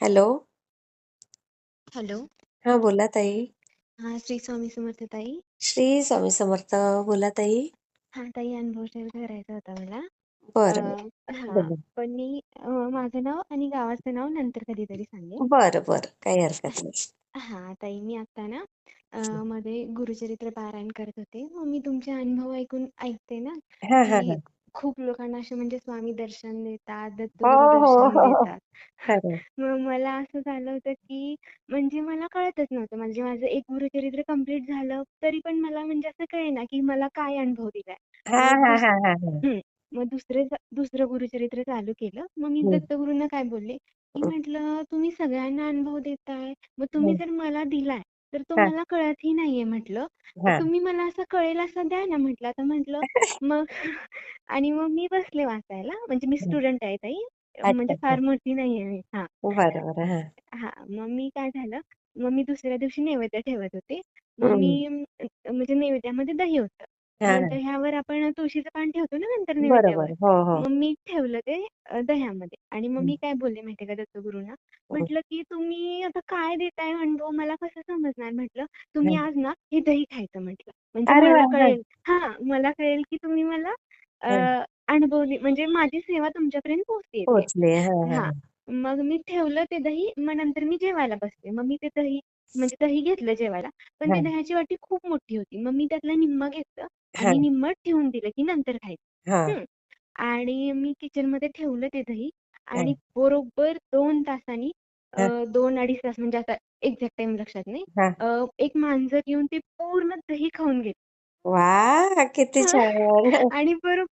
Hello. Hello. हा बोला ताई. हा श्री स्वामी समर्थ ताई. श्री स्वामी समर्थ बोला ताई. हा ताई अनुभव शेअर करायचा होता मला. बरं हा पण मी अं, माझं नाव आणि गावाचं नाव नंतर कधीतरी सांगेन. बरं बरं. काही हरकत नाही. हा ताई मी आता ना अं, मध्ये गुरुचरित्र पारायण करत होते. मग मी तुमचे अनुभव ऐकून ऐकते ना हा हा की हा. खूप लोकांना असे म्हणजे स्वामी दर्शन देतात हो दत्तगुरु हो दर्शन हो हो. देतात. मग मला असं झालं होतं की म्हणजे मला कळतच नव्हतं. म्हणजे माझं एक गुरुचरित्र कंप्लीट झालं तरी पण मला म्हणजे असं कळेना की मला काय अनुभव दिलाय हा मग हा दुस हा हा हा. हम्म. मग दुसरे दुसरं गुरुचरित्र चालू केलं. मग मी दत्तगुरूंना काय बोलले? की म्हटलं तुम्ही सगळ्यांना अनुभव देताय मग तुम्ही. जर मला दिलाय तर तो हा. मला कळतही नाहीये. म्हटलं तर हा. तुम्ही मला असं कळेल असं द्या ना. म्हटलं आता म्हटलं मग आणि मग मी बसले वाचायला. म्हणजे मी स्टुडंट आहे ताई. म्हणजे अच्छा फार मोठी नाहीये मी. हा. बरं बरं. हा. हा मग मी काय झालं मग मी दुसऱ्या दिवशी नैवेद्य ठेवत होते. मग हम्म, मी अं, म्हणजे नैवेद्यामध्ये दही होतं. हा मग हा. दह्यावर आपण तुळशीचं पान ठेवतो ना नंतर नैवेद्यावर हो हो. मग मी ठेवलं ते अं, दह्यामध्ये. आणि मग हम्म, मी काय बोलले माहितीये का दत्तगुरूंना? हम्म. म्हटलं की तुम्ही आता काय देताय अनुभव? मला कसं समजणार? म्हटलं. तुम्ही आज ना हे दही खायचं म्हटलं. म्हणजे अरे वा मला हा कळेल. हा मला कळेल की तुम्ही मला हा. अं, अनुभव दि- म्हणजे माझी सेवा तुमच्यापर्यंत पोहोचते पोचले हा हा. हा. मग मी ठेवलं ते दही मग नंतर मी जेवायला बसले. मग मी ते दही म्हणजे दही घेतलं जेवायला. पण हा. ती दह्याची वाटी खूप मोठी होती. मग मी त्यातलं निम्म घेतलं हा. आणि निम्म ठेवून दिलं की नंतर खायचं. हा. आणि मी किचनमध्ये ठेवलं ते दही हा. आणि बरोबर दोन तासांनी हा. अं, दोन अडीच तास म्हणजे आता एक्झॅक्ट टाइम लक्षात नाही. हा. अं, एक मांजर येऊन ते पूर्ण दही खाऊन गेलं. वा किती छान. आणि बरोबर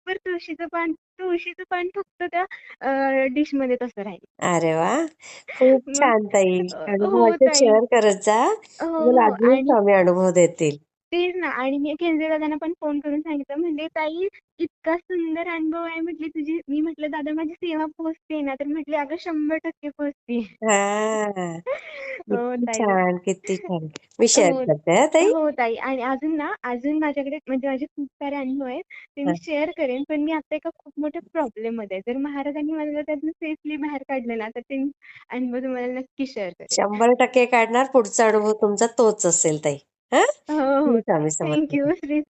तुळशीचं पान तुळशीचं पान फक्त त्या डिशमध्ये तसं राहिलं. अरे वा! खूप छान ताई. हो शेअर करत जा हो. हो अजून आणि स्वामी अनुभव देतील. तेच ना. आणि मी केंद्रे दादांना पण फोन करून सांगितलं. म्हणजे ताई इतका सुंदर अनुभव आहे म्हटली तुझी. मी म्हटलं दादा माझी सेवा पोहोचते ना. तर म्हटले अगं शंभर टक्के पोहोचते. हा. हो ताई. छान किती छान. मी शेअर हो करते ताई. हो ताई. आणि अजून ना अजून माझ्याकडे म्हणजे माझे खूप सारे अनुभव आहेत. ते. मी शेअर करेन. पण मी आता एका खूप मोठ्या प्रॉब्लेममध्ये आहे. जर महाराजांनी मला त्यातून सेफली बाहेर काढलं ना तर ते अनुभव तुम्हाला नक्की शेअर करेन. शंभर टक्के काढणार. पुढचा अनुभव तुमचा तोच असेल ताई. हा हो हो मी ताई स्वामी समर्थ थँक्यू श्री